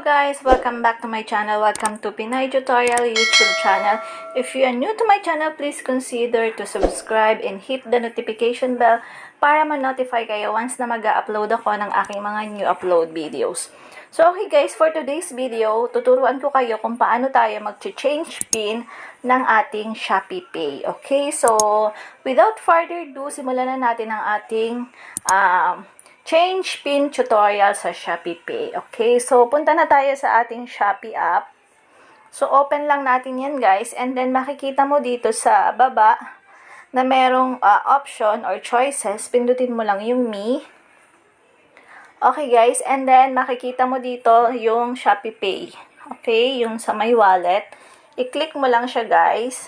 guys! Welcome back to my channel. Welcome to Pinay Tutorial YouTube channel. If you are new to my channel, please consider to subscribe and hit the notification bell para ma-notify kayo once na mag upload ako ng aking mga new upload videos. So okay guys, for today's video, tuturuan ko kayo kung paano tayo mag-change pin ng ating Shopee Pay. Okay, so without further ado, simulan na natin ang ating um, change pin tutorial sa Shopee Pay. Okay, so punta na tayo sa ating Shopee app. So open lang natin yan guys and then makikita mo dito sa baba na merong uh, option or choices. Pindutin mo lang yung me. Okay guys, and then makikita mo dito yung Shopee Pay. Okay, yung sa my wallet. I-click mo lang siya guys.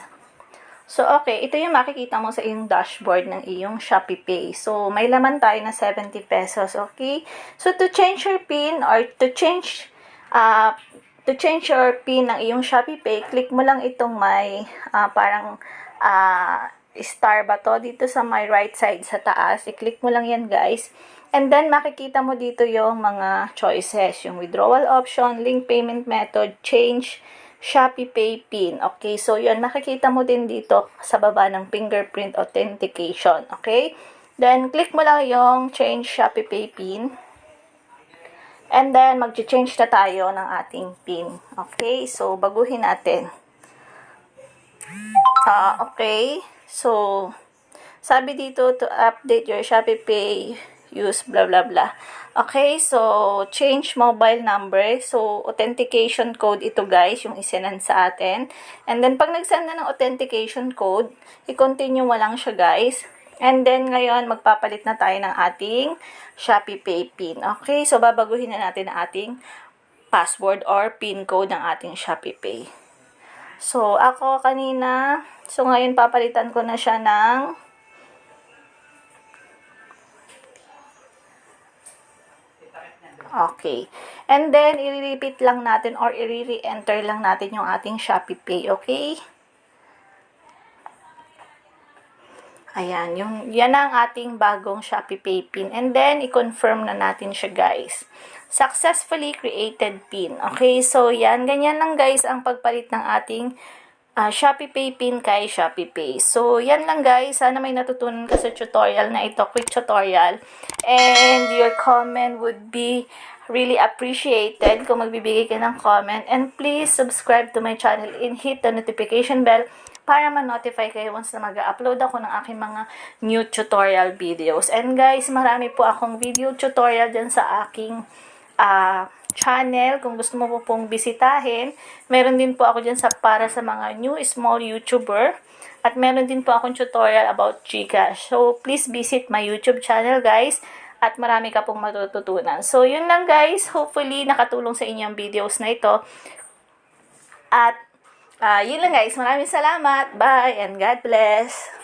So, okay, ito yung makikita mo sa iyong dashboard ng iyong Shopee Pay. So, may laman tayo na 70 pesos, okay? So, to change your PIN or to change uh, to change your PIN ng iyong Shopee Pay, click mo lang itong may uh, parang uh, star ba to dito sa my right side sa taas. I-click mo lang yan, guys. And then, makikita mo dito yung mga choices. Yung withdrawal option, link payment method, change, Shopee Pay PIN. Okay, so yun, makikita mo din dito sa baba ng fingerprint authentication. Okay, then click mo lang yung change Shopee Pay PIN. And then, mag-change na tayo ng ating PIN. Okay, so baguhin natin. Uh, okay. So, sabi dito to update your Shopee Pay use blah blah blah. Okay, so change mobile number. So authentication code ito guys, yung isenan sa atin. And then pag nag-send na ng authentication code, i-continue mo lang siya guys. And then ngayon magpapalit na tayo ng ating Shopee Pay PIN. Okay, so babaguhin na natin ang ating password or PIN code ng ating Shopee Pay. So ako kanina, so ngayon papalitan ko na siya ng Okay. And then, i-repeat lang natin or i-re-enter lang natin yung ating Shopee Pay. Okay? Ayan. Yung, yan ang ating bagong Shopee Pay PIN. And then, i-confirm na natin siya, guys. Successfully created PIN. Okay? So, yan. Ganyan lang, guys, ang pagpalit ng ating uh, Shopee Pay PIN kay Shopee Pay. So, yan lang guys. Sana may natutunan ka sa tutorial na ito. Quick tutorial. And your comment would be really appreciated kung magbibigay ka ng comment. And please subscribe to my channel and hit the notification bell para ma-notify kayo once na mag-upload ako ng aking mga new tutorial videos. And guys, marami po akong video tutorial dyan sa aking uh, channel. Kung gusto mo po pong bisitahin, meron din po ako dyan sa para sa mga new small YouTuber. At meron din po akong tutorial about Gcash. So, please visit my YouTube channel, guys. At marami ka pong matututunan. So, yun lang, guys. Hopefully, nakatulong sa inyong videos na ito. At, uh, yun lang, guys. Maraming salamat. Bye, and God bless.